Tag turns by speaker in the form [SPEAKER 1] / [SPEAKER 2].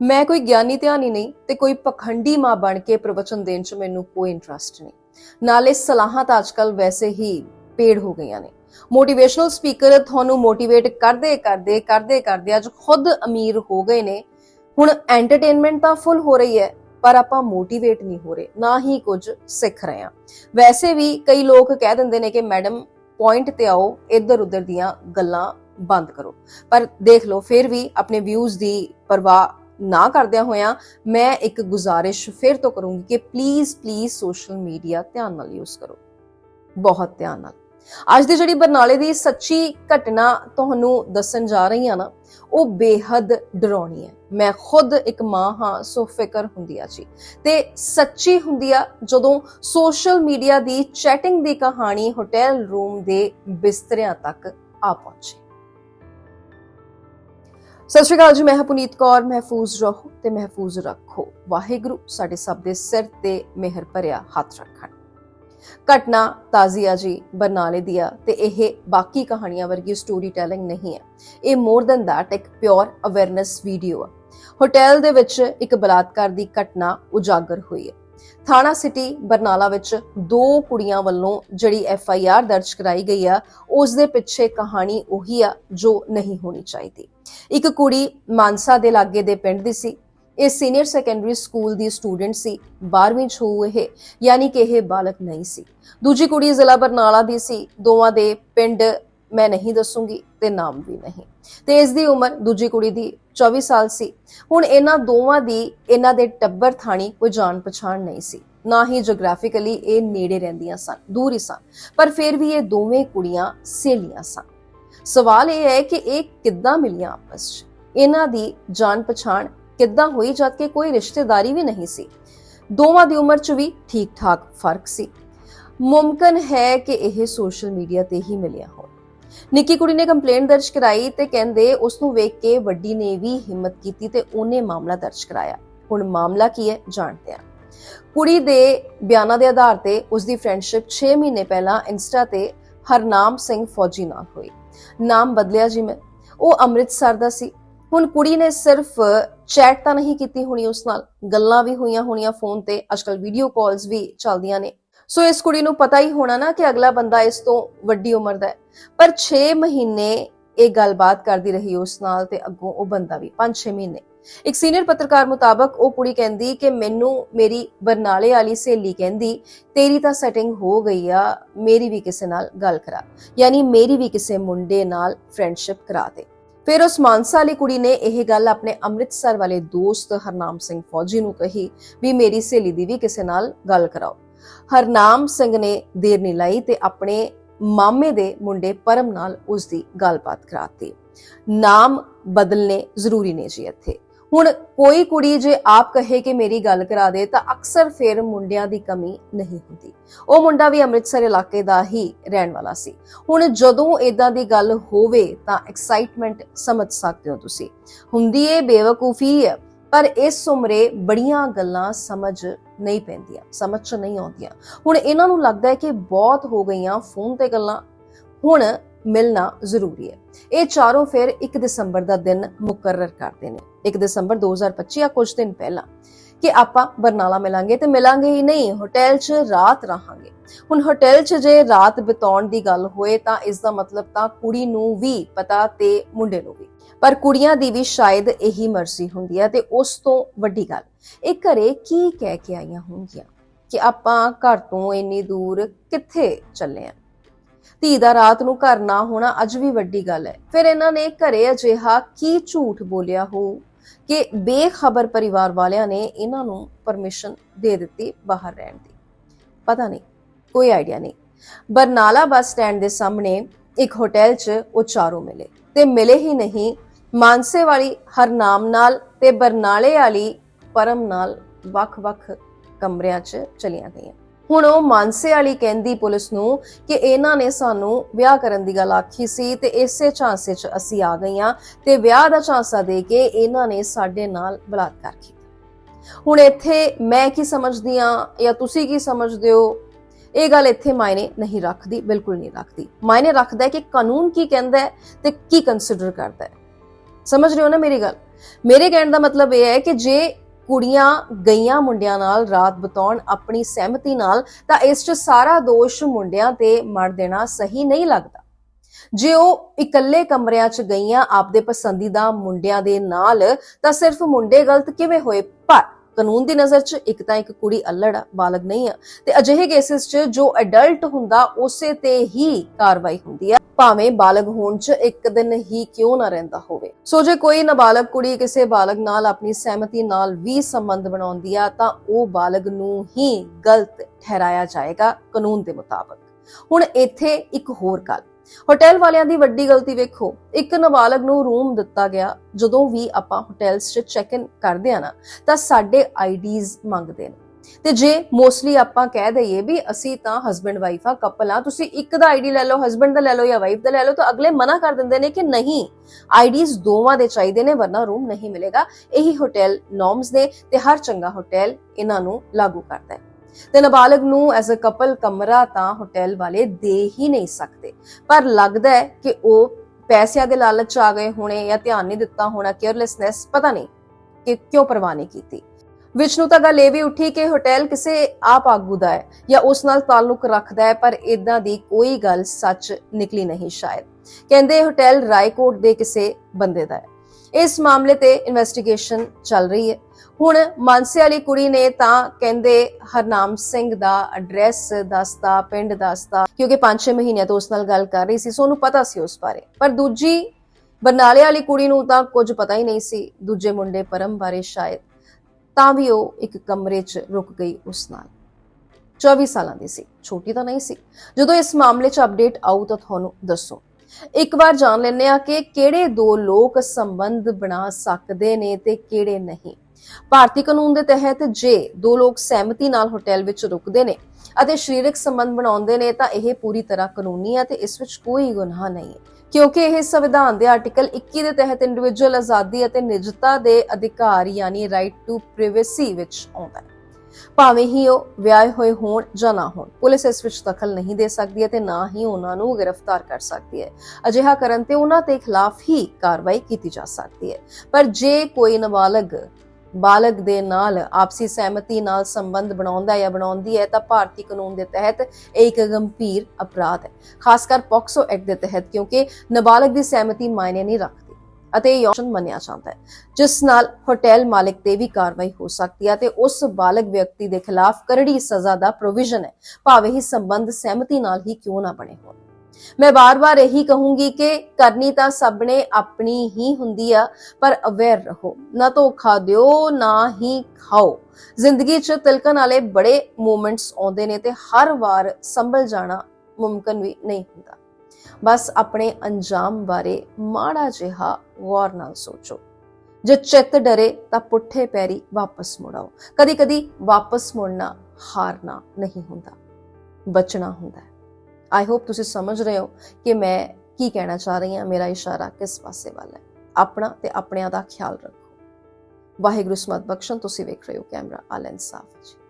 [SPEAKER 1] ਮੈਂ ਕੋਈ ਗਿਆਨੀ ਧਿਆਨੀ ਨਹੀਂ ਤੇ ਕੋਈ ਪਖੰਡੀ ਮਾਂ ਬਣ ਕੇ ਪ੍ਰਵਚਨ ਦੇਣ 'ਚ ਮੈਨੂੰ ਕੋਈ ਇੰਟਰਸਟ ਨਹੀਂ। ਨਾਲੇ ਸਲਾਹਾਂ ਤਾਂ ਅੱਜਕੱਲ ਵੈਸੇ ਹੀ ਪੇੜ ਹੋ ਗਈਆਂ ਨੇ। ਮੋਟੀਵੇਸ਼ਨਲ ਸਪੀਕਰ ਤੁਹਾਨੂੰ ਮੋਟੀਵੇਟ ਕਰਦੇ ਕਰਦੇ ਕਰਦੇ ਕਰਦੇ ਅੱਜ ਖੁਦ ਅਮੀਰ ਹੋ ਗਏ ਨੇ। ਹੁਣ ਐਂਟਰਟੇਨਮੈਂਟ ਤਾਂ ਫੁੱਲ ਹੋ ਰਹੀ ਹੈ, ਪਰ ਆਪਾਂ ਮੋਟੀਵੇਟ ਨਹੀਂ ਹੋ ਰਹੇ, ਨਾ ਹੀ ਕੁਝ ਸਿੱਖ ਰਹੇ ਹਾਂ। ਵੈਸੇ ਵੀ ਕਈ ਲੋਕ ਕਹਿ ਦਿੰਦੇ ਨੇ ਕਿ ਮੈਡਮ ਪੁਆਇੰਟ ਤੇ ਆਓ ਇੱਧਰ ਉੱਧਰ ਦੀਆਂ ਗੱਲਾਂ ਬੰਦ ਕਰੋ। ਪਰ ਦੇਖ ਲਓ, ਫਿਰ ਵੀ ਆਪਣੇ ਵਿਊਜ਼ ਦੀ ਪਰਵਾਹ ਨਾ ਕਰਦਿਆਂ ਹੋਇਆਂ ਮੈਂ ਇੱਕ ਗੁਜ਼ਾਰਿਸ਼ ਫਿਰ ਤੋਂ ਕਰੂੰਗੀ ਕਿ ਪਲੀਜ਼ ਪਲੀਜ਼ ਸੋਸ਼ਲ ਮੀਡੀਆ ਧਿਆਨ ਨਾਲ ਯੂਜ਼ ਕਰੋ। ਬਹੁਤ ਧਿਆਨ ਨਾਲ। ਅੱਜ ਦੀ ਜਿਹੜੀ ਬਰਨਾਲੇ ਦੀ ਸੱਚੀ ਘਟਨਾ ਤੁਹਾਨੂੰ ਦੱਸਣ ਜਾ ਰਹੀ ਹਾਂ ਨਾ, ਉਹ ਬੇਹੱਦ ਡਰਾਉਣੀ ਹੈ। ਮੈਂ ਖੁਦ ਇੱਕ ਮਾਂ ਹਾਂ, ਸੋ ਫਿਕਰ ਹੁੰਦੀ ਆ ਜੀ। ਤੇ ਸੱਚੀ ਹੁੰਦੀ ਆ ਜਦੋਂ ਸੋਸ਼ਲ ਮੀਡੀਆ ਦੀ ਚੈਟਿੰਗ ਦੀ ਕਹਾਣੀ ਹੋਟਲ ਰੂਮ ਦੇ ਬਿਸਤਰਿਆਂ ਤੱਕ ਆ ਪਹੁੰਚੀ। ਸਤਿ ਸ਼੍ਰੀ ਅਕਾਲ ਜੀ, ਮੈਂ ਪੁਨੀਤ ਕੌਰ, ਮਹਿਫੂਜ਼ ਰਹੋ ਤੇ ਮਹਿਫੂਜ਼ ਰੱਖੋ। ਵਾਹਿਗੁਰੂ ਸਾਡੇ ਸਭ ਦੇ ਸਿਰ ਤੇ ਮਿਹਰ ਭਰਿਆ ਹੱਥ ਰੱਖਣ। ਘਟਨਾ ਤਾਜ਼ੀਆ ਜੀ ਬਰਨਾਲੇ ਦੀ ਆ ਤੇ ਇਹ ਬਾਕੀ ਕਹਾਣੀਆਂ ਵਰਗੀ ਸਟੋਰੀ ਟੈਲਿੰਗ ਨਹੀਂ ਹੈ। ਇਹ ਮੋਰ ਦੈਨ ਦੈਟ ਇੱਕ ਪਿਓਰ ਅਵੇਅਰਨੈਸ ਵੀਡੀਓ ਆ। ਹੋਟਲ ਦੇ ਵਿੱਚ ਇੱਕ ਬਲਾਤਕਾਰ ਦੀ ਘਟਨਾ ਉਜਾਗਰ ਹੋਈ ਹੈ। ਥਾਣਾ ਸਿਟੀ ਬਰਨਾਲਾ ਵਿੱਚ ਦੋ ਕੁੜੀਆਂ ਵੱਲੋਂ ਜਿਹੜੀ ਐਫ ਆਈ ਆਰ ਦਰਜ ਕਰਾਈ ਗਈ ਆ, ਉਸ ਦੇ ਪਿੱਛੇ ਕਹਾਣੀ ਉਹੀ ਆ ਜੋ ਨਹੀਂ ਹੋਣੀ ਚਾਹੀਦੀ। ਇੱਕ ਕੁੜੀ ਮਾਨਸਾ ਦੇ ਲਾਗੇ ਦੇ ਪਿੰਡ ਦੀ ਸੀ। ਇਹ ਸੀਨੀਅਰ ਸੈਕੰਡਰੀ ਸਕੂਲ ਦੀ ਸਟੂਡੈਂਟ ਸੀ। 12ਵੀਂ ਚ ਹੋਊ ਇਹ, ਯਾਨੀ ਕਿ ਇਹ ਬਾਲਕ ਨਹੀਂ ਸੀ। ਦੂਜੀ ਕੁੜੀ ਜ਼ਿਲ੍ਹਾ ਬਰਨਾਲਾ ਦੀ ਸੀ। ਦੋਵਾਂ ਦੇ ਪਿੰਡ ਮੈਂ ਨਹੀਂ ਦੱਸੂਗੀ ਤੇ ਨਾਮ ਵੀ ਨਹੀਂ। ਤੇ ਇਸ ਦੀ ਉਮਰ ਦੂਜੀ ਕੁੜੀ ਦੀ 24 ਸਾਲ ਸੀ। ਹੁਣ ਇਹਨਾਂ ਦੋਵਾਂ ਦੀ ਇਹਨਾਂ ਦੇ ਟੱਬਰ ਥਾਣੀ ਕੋਈ ਜਾਣ ਪਛਾਣ ਨਹੀਂ ਸੀ। ਨਾ ਹੀ ਜੀਓਗ੍ਰਾਫਿਕਲੀ ਇਹ ਨੇੜੇ ਰਹਿੰਦੀਆਂ ਸਨ, ਦੂਰ ਹੀ ਸਨ, ਪਰ ਫਿਰ ਵੀ ਇਹ ਦੋਵੇਂ ਕੁੜੀਆਂ ਸਹੇਲੀਆਂ ਸਨ। ਸਵਾਲ ਇਹ ਹੈ ਕਿ ਇਹ ਕਿੱਦਾਂ ਮਿਲੀਆਂ ਆਪਸ 'ਚ? ਇਹਨਾਂ ਦੀ ਜਾਣ ਪਛਾਣ ਕਿੱਦਾਂ ਹੋਈ ਜਦ ਕਿ ਕੋਈ ਰਿਸ਼ਤੇਦਾਰੀ ਵੀ ਨਹੀਂ ਸੀ? ਦੋਵਾਂ ਦੀ ਉਮਰ 'ਚ ਵੀ ਠੀਕ ਠਾਕ ਫ਼ਰਕ ਸੀ। ਮੁਮਕਨ ਹੈ ਕਿ ਇਹ ਸੋਸ਼ਲ ਮੀਡੀਆ ਤੇ ਹੀ ਮਿਲਿਆ। ਨਿੱਕੀ ਕੁੜੀ ਨੇ ਕੰਪਲੇਂਟ ਦਰਜ ਕਰਾਈ ਤੇ ਕਹਿੰਦੇ ਉਸ ਨੂੰ ਵੇਖ ਕੇ ਵੱਡੀ ਨੇ ਵੀ ਹਿੰਮਤ ਕੀਤੀ ਤੇ ਉਹਨੇ ਮਾਮਲਾ ਦਰਜ ਕਰਾਇਆ। ਹੁਣ ਮਾਮਲਾ ਕੀ ਹੈ ਜਾਣਦੇ ਹਾਂ। ਕੁੜੀ ਦੇ ਬਿਆਨਾਂ ਦੇ ਆਧਾਰ ਤੇ ਉਸ ਦੀ ਫਰੈਂਡਸ਼ਿਪ 6 ਮਹੀਨੇ ਪਹਿਲਾਂ ਇੰਸਟਾ ਤੇ ਹਰਨਾਮ ਸਿੰਘ ਫੌਜੀ ਨਾਲ ਹੋਈ। ਨਾਮ ਬਦਲਿਆ ਜੀ ਮੈਂ। ਉਹ ਅੰਮ੍ਰਿਤਸਰ ਦਾ ਸੀ। ਹੁਣ ਕੁੜੀ ਨੇ ਸਿਰਫ ਚੈਟ ਤਾਂ ਨਹੀਂ ਕੀਤੀ ਹੋਣੀ ਉਸ ਨਾਲ। ਗੱਲਾਂ ਵੀ ਹੋਈਆਂ ਹੋਣੀਆਂ ਫੋਨ ਤੇ। ਅੱਜਕੱਲ ਵੀਡੀਓ ਕਾਲਸ ਵੀ ਚੱਲਦੀਆਂ ਨੇ। ਸੋ ਇਸ ਕੁੜੀ ਨੂੰ ਪਤਾ ਹੀ ਹੋਣਾ ਨਾ ਕਿ ਅਗਲਾ ਬੰਦਾ ਇਸ ਤੋਂ ਵੱਡੀ ਉਮਰ ਦਾ ਹੈ। ਪਰ 6 ਮਹੀਨੇ ਇਹ ਗੱਲਬਾਤ ਕਰਦੀ ਰਹੀ ਉਸ ਨਾਲ ਤੇ ਅੱਗੋਂ ਉਹ ਬੰਦਾ ਵੀ 5-6 ਮਹੀਨੇ। ਇੱਕ ਸੀਨੀਅਰ ਪੱਤਰਕਾਰ ਮੁਤਾਬਕ ਉਹ ਕੁੜੀ ਕਹਿੰਦੀ ਕਿ ਮੈਨੂੰ ਮੇਰੀ ਬਰਨਾਲੇ ਵਾਲੀ ਸਹੇਲੀ ਕਹਿੰਦੀ, ਤੇਰੀ ਤਾਂ ਸੈਟਿੰਗ ਹੋ ਗਈ ਆ, ਮੇਰੀ ਵੀ ਕਿਸੇ ਨਾਲ ਗੱਲ ਕਰਾ। ਯਾਨੀ ਮੇਰੀ ਵੀ ਕਿਸੇ ਮੁੰਡੇ ਨਾਲ ਫਰੈਂਡਸ਼ਿਪ ਕਰਾ ਦੇ। ਫਿਰ ਉਸ ਮਾਨਸਾ ਵਾਲੀ ਕੁੜੀ ਨੇ ਇਹ ਗੱਲ ਆਪਣੇ ਅੰਮ੍ਰਿਤਸਰ ਵਾਲੇ ਦੋਸਤ ਹਰਨਾਮ ਸਿੰਘ ਫੌਜੀ ਨੂੰ ਕਹੀ ਵੀ ਮੇਰੀ ਸਹੇਲੀ ਦੀ ਵੀ ਕਿਸੇ ਨਾਲ ਗੱਲ ਕਰਾਓ। ਹਰਨਾਮ ਸਿੰਘ ਨੇ ਦੇਰ ਨਹੀਂ ਲਾਈ ਤੇ ਆਪਣੇ ਮਾਮੇ ਦੇ ਮੁੰਡੇ ਪਰਮ ਨਾਲ ਉਸ ਦੀ ਗੱਲਬਾਤ ਕਰਾਤੀ। ਨਾਮ ਬਦਲਨੇ ਜ਼ਰੂਰੀ ਨੇ ਜੀ ਇੱਥੇ। ਹੁਣ ਕੋਈ ਕੁੜੀ ਜੇ ਆਪ ਕਹੇ ਕਿ ਮੇਰੀ ਗੱਲ ਕਰਾ ਦੇ ਤਾਂ ਅਕਸਰ ਫਿਰ ਮੁੰਡਿਆਂ ਦੀ ਕਮੀ ਨਹੀਂ ਹੁੰਦੀ। ਉਹ ਮੁੰਡਾ ਵੀ ਅੰਮ੍ਰਿਤਸਰ ਇਲਾਕੇ ਦਾ ਹੀ ਰਹਿਣ ਵਾਲਾ ਸੀ। ਹੁਣ ਜਦੋਂ ਇਦਾਂ ਦੀ ਗੱਲ ਹੋਵੇ ਤਾਂ ਐਕਸਾਈਟਮੈਂਟ ਸਮਝ ਸਕਦੇ ਹੋ ਤੁਸੀਂ। ਹੁੰਦੀ ਏ ਬੇਵਕੂਫੀ ਹੈ ਪਰ ਇਸ ਉਮਰੇ ਬੜੀਆਂ ਗੱਲਾਂ ਸਮਝ ਨਹੀਂ ਪੈਂਦੀਆਂ, ਸਮਝ ਚ ਨਹੀਂ ਆਉਂਦੀਆਂ। ਹੁਣ ਇਹਨਾਂ ਨੂੰ ਲੱਗਦਾ ਹੈ ਕਿ ਬਹੁਤ ਹੋ ਗਈਆਂ ਫੋਨ ਤੇ ਗੱਲਾਂ। ਹੁਣ ਮਿਲਣਾ ਜ਼ਰੂਰੀ ਹੈ। ਇਹ ਚਾਰੋਂ ਫਿਰ 1 ਦਸੰਬਰ ਦਾ ਦਿਨ ਮੁਕਰਰ ਕਰਦੇ ਨੇ। 1 ਦਸੰਬਰ 2025 ਆ ਕੁਝ ਦਿਨ ਪਹਿਲਾਂ। ਕਿ ਆਪਾਂ ਬਰਨਾਲਾ ਮਿਲਾਂਗੇ ਤੇ ਮਿਲਾਂਗੇ ਹੀ ਨਹੀਂ ਹੋਟਲ 'ਚ ਰਾਤ ਰਹਾਂਗੇ। ਹੁਣ ਹੋਟਲ 'ਚ ਜੇ ਰਾਤ ਬਿਤਾਉਣ ਦੀ ਗੱਲ ਹੋਏ ਤਾਂ ਇਸ ਦਾ ਮਤਲਬ ਤਾਂ ਕੁੜੀ ਨੂੰ ਵੀ ਪਤਾ ਤੇ ਮੁੰਡੇ ਨੂੰ ਵੀ। ਪਰ ਕੁੜੀਆਂ ਦੀ ਵੀ ਸ਼ਾਇਦ ਇਹੀ ਮਰਜ਼ੀ ਹੁੰਦੀ ਹੈ ਤੇ ਉਸ ਤੋਂ ਵੱਡੀ ਗੱਲ, ਇਹ ਘਰੇ ਕੀ ਕਹਿ ਕੇ ਆਈਆਂ ਹੋਣਗੀਆਂ ਕਿ ਆਪਾਂ ਘਰ ਤੋਂ ਇੰਨੀ ਦੂਰ ਕਿੱਥੇ ਚੱਲੇ ਆ? ਧੀ ਦਾ ਰਾਤ ਨੂੰ ਘਰ ਨਾ ਹੋਣਾ ਅੱਜ ਵੀ ਵੱਡੀ ਗੱਲ ਹੈ। ਫਿਰ ਇਹਨਾਂ ਨੇ ਘਰੇ ਅਜਿਹਾ ਕੀ ਝੂਠ ਬੋਲਿਆ ਹੋ? ਕਿ ਬੇਖਬਰ ਪਰਿਵਾਰ ਵਾਲਿਆਂ ਨੇ ਇਹਨਾਂ ਨੂੰ ਪਰਮਿਸ਼ਨ ਦੇ ਦਿੱਤੀ ਬਾਹਰ ਰਹਿਣ ਦੀ। ਪਤਾ ਨਹੀਂ, ਕੋਈ ਆਈਡੀਆ ਨਹੀਂ। ਬਰਨਾਲਾ ਬੱਸ ਸਟੈਂਡ ਦੇ ਸਾਹਮਣੇ ਇੱਕ ਹੋਟਲ 'ਚ ਉਹ ਚਾਰੋਂ ਮਿਲੇ ਤੇ ਮਿਲੇ ਹੀ ਨਹੀਂ। ਮਾਨਸੇ ਵਾਲੀ ਹਰਨਾਮ ਨਾਲ ਤੇ ਬਰਨਾਲੇ ਵਾਲੀ ਪਰਮ ਨਾਲ ਵੱਖ-ਵੱਖ ਕਮਰਿਆਂ 'ਚ ਚਲੀਆਂ ਗਈਆਂ। ਹੁਣ ਉਹ ਮਾਨਸੇ ਵਾਲੀ ਕਹਿੰਦੀ ਪੁਲਿਸ ਨੂੰ ਕਿ ਇਹਨਾਂ ਨੇ ਸਾਨੂੰ ਵਿਆਹ ਕਰਨ ਦੀ ਗੱਲ ਆਖੀ ਸੀ ਤੇ ਇਸੇ ਝਾਂਸੇ 'ਚ ਅਸੀਂ ਆ ਗਈਆਂ ਤੇ ਵਿਆਹ ਦਾ ਝਾਂਸਾ ਦੇ ਕੇ ਇਹਨਾਂ ਨੇ ਸਾਡੇ ਨਾਲ ਬਲਾਤਕਾਰ ਕੀਤਾ। ਹੁਣ ਇੱਥੇ ਮੈਂ ਕੀ ਸਮਝਦੀ ਆ ਜਾਂ ਤੁਸੀਂ ਕੀ ਸਮਝਦੇ ਹੋ? ਇਹ ਗੱਲ ਇੱਥੇ ਮਾਇਨੇ ਨਹੀਂ ਰੱਖਦੀ, ਬਿਲਕੁਲ ਨਹੀਂ ਰੱਖਦੀ। ਮਾਇਨੇ ਰੱਖਦਾ ਹੈ ਕਿ ਕਾਨੂੰਨ ਕੀ ਕਹਿੰਦਾ ਹੈ ਤੇ ਕੀ ਕੰਸੀਡਰ ਕਰਦਾ ਹੈ। ਸਮਝ ਰਹੇ ਹੋ ਨਾ ਮੇਰੀ ਗੱਲ? ਮੇਰੇ ਕਹਿਣ ਦਾ ਮਤਲਬ ਇਹ ਹੈ ਕਿ ਜੇ ਕੁੜੀਆਂ ਗਈਆਂ ਮੁੰਡਿਆਂ ਨਾਲ ਰਾਤ ਬਿਤਾਉਣ ਆਪਣੀ ਸਹਿਮਤੀ ਨਾਲ, ਤਾਂ ਇਸ 'ਚ ਸਾਰਾ ਦੋਸ਼ ਮੁੰਡਿਆਂ ਤੇ ਮੜ ਦੇਣਾ ਸਹੀ ਨਹੀਂ ਲੱਗਦਾ। ਜੇ ਉਹ ਇਕੱਲੇ ਕਮਰਿਆਂ 'ਚ ਗਈਆਂ ਆਪਦੇ ਪਸੰਦੀਦਾ ਮੁੰਡਿਆਂ ਦੇ ਨਾਲ, ਤਾਂ ਸਿਰਫ ਮੁੰਡੇ ਗਲਤ ਕਿਵੇਂ ਹੋਏ? ਪਰ ਕਾਨੂੰਨ ਦੀ ਨਜ਼ਰ 'ਚ ਇੱਕ ਤਾਂ ਇੱਕ ਕੁੜੀ ਅਲੜ ਆ, ਬਾਲਗ ਨਹੀਂ ਆ, ਤੇ ਅਜਿਹੇ ਕੇਸਿਸ 'ਚ ਜੋ ਅਡਲਟ ਹੁੰਦਾ, ਉਸੇ ਤੇ ਹੀ ਕਾਰਵਾਈ ਹੁੰਦੀ ਆ। ਭਾਵੇਂ ਬਾਲਗ ਹੋਣ 'ਚ ਇੱਕ ਦਿਨ ਹੀ ਕਿਉਂ ਨਾ ਰਹਿੰਦਾ ਹੋਵੇ। ਸੋ ਜੇ ਕੋਈ ਨਾਬਾਲਗ ਕੁੜੀ ਕਿਸੇ ਬਾਲਗ ਨਾਲ ਆਪਣੀ ਸਹਿਮਤੀ ਨਾਲ ਵੀ ਸੰਬੰਧ ਬਣਾਉਂਦੀ ਆ, ਤਾਂ ਉਹ ਬਾਲਗ ਨੂੰ ਹੀ ਗਲਤ ਠਹਿਰਾਇਆ ਜਾਏਗਾ ਕਾਨੂੰਨ ਦੇ ਮੁਤਾਬਕ। ਹੁਣ ਇੱਥੇ ਇੱਕ ਹੋਰ ਗੱਲ। ਹੋਟਲ ਵਾਲਿਆਂ ਦੀ ਵੱਡੀ ਗਲਤੀ ਵੇਖੋ। ਇੱਕ ਨਾਬਾਲਗ ਨੂੰ ਰੂਮ ਦਿੱਤਾ ਗਿਆ। ਜਦੋਂ ਵੀ ਆਪਾਂ ਹੋਟਲਸ 'ਚ ਚੈੱਕ ਇਨ ਕਰਦੇ ਆ ਨਾ, ਤਾਂ ਸਾਡੇ ਆਈਡੀਜ਼ ਮੰਗਦੇ ਨੇ। ਤੇ ਜੇ ਮੋਸਟਲੀ ਆਪਾਂ ਕਹਿ ਦਈਏ ਵੀ ਅਸੀਂ ਤਾਂ ਹਸਬੰਡ ਵਾਈਫ ਆ ਕਪਲ ਆ, ਤੁਸੀਂ ਇੱਕ ਦਾ ਆਈਡੀ ਲੈ ਲਓ ਹਸਬੰਡ ਦਾ ਲੈ ਲਓ ਜਾਂ ਵਾਈਫ ਦਾ ਲੈ ਲਓ, ਤਾਂ ਅਗਲੇ ਮਨਾ ਕਰ ਦਿੰਦੇ ਨੇ ਕਿ ਨਹੀਂ ਆਈਡੀਜ਼ ਦੋਵਾਂ ਦੇ ਚਾਹੀਦੇ ਨੇ, ਵਰਨਾ ਰੂਮ ਨਹੀਂ ਮਿਲੇਗਾ। ਇਹੀ ਹੋਟਲ ਨੋਰਮਸ ਨੇ ਤੇ ਹਰ ਚੰਗਾ ਹੋਟਲ ਇਹਨਾਂ ਨੂੰ ਲਾਗੂ ਕਰਦਾ ਹੈ। ਤੇ ਨਾਬਾਲਗ ਨੂੰ ਐਜ਼ ਅ ਕਪਲ ਕਮਰਾ ਤਾਂ ਹੋਟਲ ਵਾਲੇ ਦੇ ਹੀ ਨਹੀਂ ਸਕਦੇ। ਪਰ ਲੱਗਦਾ ਹੈ ਕਿ ਉਹ ਪੈਸਿਆਂ ਦੇ ਲਾਲਚ ਆ ਗਏ ਹੋਣੇ ਜਾਂ ਧਿਆਨ ਨਹੀਂ ਦਿੱਤਾ ਹੋਣਾ ਕੇਅਰਲੈਸਨੈਸ ਪਤਾ ਨਹੀਂ ਕਿ ਕਿਉਂ ਪਰਵਾਹ ਨਹੀਂ ਕੀਤੀ। ਵਿੱਚ ਤਾਂ ਗੱਲ ਇਹ ਵੀ ਉੱਠੀ ਕਿ ਹੋਟਲ ਕਿਸੇ ਆਪ ਆਗੂ ਦਾ ਹੈ ਜਾਂ ਉਸ ਨਾਲ ਤਾਲੁਕ ਰੱਖਦਾ ਹੈ, ਪਰ ਇਦਾਂ ਦੀ ਕੋਈ ਗੱਲ ਸੱਚ ਨਿਕਲੀ ਨਹੀਂ ਸ਼ਾਇਦ। ਕਹਿੰਦੇ ਹੋਟਲ ਰਾਏਕੋਟ ਦੇ ਕਿਸੇ ਬੰਦੇ ਦਾ ਹੈ। ਇਸ ਮਾਮਲੇ ਤੇ ਇਨਵੈਸਟੀਗੇਸ਼ਨ ਚੱਲ ਰਹੀ ਹੈ। ਹੁਣ ਮਾਨਸੇ ਵਾਲੀ ਕੁੜੀ ਨੇ ਤਾਂ ਕਹਿੰਦੇ ਹਰਨਾਮ ਸਿੰਘ ਦਾ ਐਡਰੈਸ ਦੱਸਦਾ ਪਿੰਡ ਦੱਸਦਾ ਕਿਉਂਕਿ 5-6 ਮਹੀਨਿਆਂ ਤੋਂ ਉਸ ਨਾਲ ਗੱਲ ਕਰ ਰਹੀ ਸੀ, ਸੋ ਉਹਨੂੰ ਪਤਾ ਸੀ ਉਸ ਬਾਰੇ। ਪਰ ਦੂਜੀ ਬਰਨਾਲੇ ਵਾਲੀ ਕੁੜੀ ਨੂੰ ਤਾਂ ਕੁਝ ਪਤਾ ਹੀ ਨਹੀਂ ਸੀ, ਦੂਜੇ ਮੁੰਡੇ ਪਰਮ ਬਾਰੇ ਸ਼ਾਇਦ, ਤਾਂ ਵੀ ਉਹ ਇੱਕ ਕਮਰੇ 'ਚ ਰੁਕ ਗਈ ਉਸ ਨਾਲ। 24 ਸਾਲਾਂ ਦੀ ਸੀ, ਛੋਟੀ ਤਾਂ ਨਹੀਂ ਸੀ। ਜਦੋਂ ਇਸ ਮਾਮਲੇ 'ਚ ਅਪਡੇਟ ਆਊ ਤਾਂ ਤੁਹਾਨੂੰ ਦੱਸੋ। ਇੱਕ ਵਾਰ ਜਾਣ ਲੈਂਦੇ ਆ ਕਿ ਕਿਹੜੇ ਦੋ ਲੋਕ ਸੰਬੰਧ ਬਣਾ ਸਕਦੇ ਨੇ ਤੇ ਕਿਹੜੇ ਨਹੀਂ। ਭਾਰਤੀ ਕਾਨੂੰਨ ਦੇ ਤਹਿਤ ਜੇ ਦੋ ਲੋਕ ਸਹਿਮਤੀ ਨਾਲ ਹੋਟਲ ਵਿੱਚ ਰੁਕਦੇ ਨੇ ਅਤੇ ਸਰੀਰਕ ਸੰਬੰਧ ਬਣਾਉਂਦੇ ਨੇ ਤਾਂ ਇਹ ਪੂਰੀ ਤਰ੍ਹਾਂ ਕਾਨੂੰਨੀ ਹੈ ਤੇ ਇਸ ਵਿੱਚ ਕੋਈ ਗੁਨਾਹ ਨਹੀਂ ਹੈ। ਕਿਉਂਕਿ ਇਹ ਸੰਵਿਧਾਨ ਦੇ ਆਰਟੀਕਲ 21 ਦੇ ਤਹਿਤ ਇੰਡੀਵਿਜੂਅਲ ਆਜ਼ਾਦੀ ਅਤੇ ਨਿਜਤਾ ਦੇ ਅਧਿਕਾਰ ਯਾਨੀ ਰਾਈਟ ਟੂ ਪ੍ਰਾਈਵੇਸੀ ਵਿੱਚ ਆਉਂਦਾ ਹੈ। ਭਾਵੇਂ ਹੀ ਉਹ ਵਿਆਹੇ ਹੋਏ ਹੋਣ ਜਾਂ ਨਾ ਹੋਣ, ਪੁਲਿਸ ਇਸ ਵਿੱਚ ਦਖਲ ਨਹੀਂ ਦੇ ਸਕਦੀ ਹੈ ਤੇ ਨਾ ਹੀ ਉਹਨਾਂ ਨੂੰ ਗ੍ਰਿਫਤਾਰ ਕਰ ਸਕਦੀ ਹੈ। ਅਜਿਹਾ ਕਰਨ ਤੇ ਉਹਨਾਂ ਦੇ ਖਿਲਾਫ ਹੀ ਕਾਰਵਾਈ ਕੀਤੀ ਜਾ ਸਕਦੀ ਹੈ। ਪਰ ਜੇ ਕੋਈ ਨਾਬਾਲਗ ਬਾਲਗ ਦੇ ਨਾਲ ਆਪਸੀ ਸਹਿਮਤੀ ਨਾਲ ਸੰਬੰਧ ਬਣਾਉਂਦਾ ਹੈ ਜਾਂ ਬਣਾਉਂਦੀ ਹੈ, ਤਾਂ ਭਾਰਤੀ ਕਾਨੂੰਨ ਦੇ ਤਹਿਤ ਇਹ ਇੱਕ ਗੰਭੀਰ ਅਪਰਾਧ ਹੈ। ਖਾਸ ਕਰ ਪੋਕਸੋ ਐਕਟ ਦੇ ਤਹਿਤ, ਕਿਉਂਕਿ ਨਾਬਾਲਗ ਦੀ ਸਹਿਮਤੀ ਮਾਇਨੇ ਨਹੀਂ ਰੱਖਦੀ। ਅਤੇ ਇਹ ਯੋਸ਼ਨ ਮੰਨਿਆ ਜਾਂਦਾ ਹੈ, ਜਿਸ ਨਾਲ ਹੋਟਲ ਮਾਲਕ ਤੇ ਵੀ ਕਾਰਵਾਈ ਹੋ ਸਕਦੀ ਹੈ ਤੇ ਉਸ ਬਾਲਗ ਵਿਅਕਤੀ ਦੇ ਖਿਲਾਫ ਕਰੜੀ ਸਜ਼ਾ ਦਾ ਪ੍ਰੋਵੀਜ਼ਨ ਹੈ, ਭਾਵੇਂ ਹੀ ਸੰਬੰਧ ਸਹਿਮਤੀ ਨਾਲ ਹੀ ਕਿਉਂ ਨਾ ਬਣੇ ਹੋਣ। ਮੈਂ ਬਾਰ-ਬਾਰ ਇਹੀ ਕਹੂੰਗੀ ਕਿ ਕਰਨੀ ਤਾਂ ਸਭ ਨੇ ਆਪਣੀ ਹੀ ਹੁੰਦੀ ਆ, ਪਰ ਅਵੇਅਰ ਰਹੋ, ਨਾ ਧੋਖਾ ਦਿਓ, ਨਾ ਹੀ ਖਾਓ। ਜ਼ਿੰਦਗੀ 'ਚ ਤਿਲਕਣ ਵਾਲੇ ਬੜੇ ਮੂਮੈਂਟਸ ਆਉਂਦੇ ਨੇ ਤੇ ਹਰ ਵਾਰ ਸੰਭਲ ਜਾਣਾ ਮੁਮਕਨ ਵੀ ਨਹੀਂ ਹੁੰਦਾ। ਬਸ ਆਪਣੇ ਅੰਜਾਮ ਬਾਰੇ ਮਾੜਾ ਜਿਹਾ ਗੌਰ ਨਾਲ ਸੋਚੋ। ਜੇ ਚਿੱਤ ਡਰੇ ਤਾਂ ਪੁੱਠੇ ਪੈਰੀ ਵਾਪਸ ਮੁੜਾਓ। ਕਦੀ-ਕਦੀ ਵਾਪਸ ਮੁੜਨਾ ਹਾਰਨਾ ਨਹੀਂ ਹੁੰਦਾ, ਬਚਣਾ ਹੁੰਦਾ ਹੈ। ਆਈ ਹੋਪ ਤੁਸੀਂ ਸਮਝ ਰਹੇ ਹੋ ਕਿ ਮੈਂ ਕੀ ਕਹਿਣਾ ਚਾਹ ਰਹੀ ਹਾਂ, ਮੇਰਾ ਇਸ਼ਾਰਾ ਕਿਸ ਪਾਸੇ ਵੱਲ ਹੈ। ਆਪਣਾ ਤੇ ਆਪਣਿਆਂ ਦਾ ਖਿਆਲ ਰੱਖੋ। ਵਾਹਿਗੁਰੂ ਸਮਤ ਬਖਸ਼ਣ, ਤੁਸੀਂ ਵੇਖ ਰਹੇ ਹੋ ਕੈਮਰਾ, ਆਲਨ ਸਾਫ਼ ਜੀ।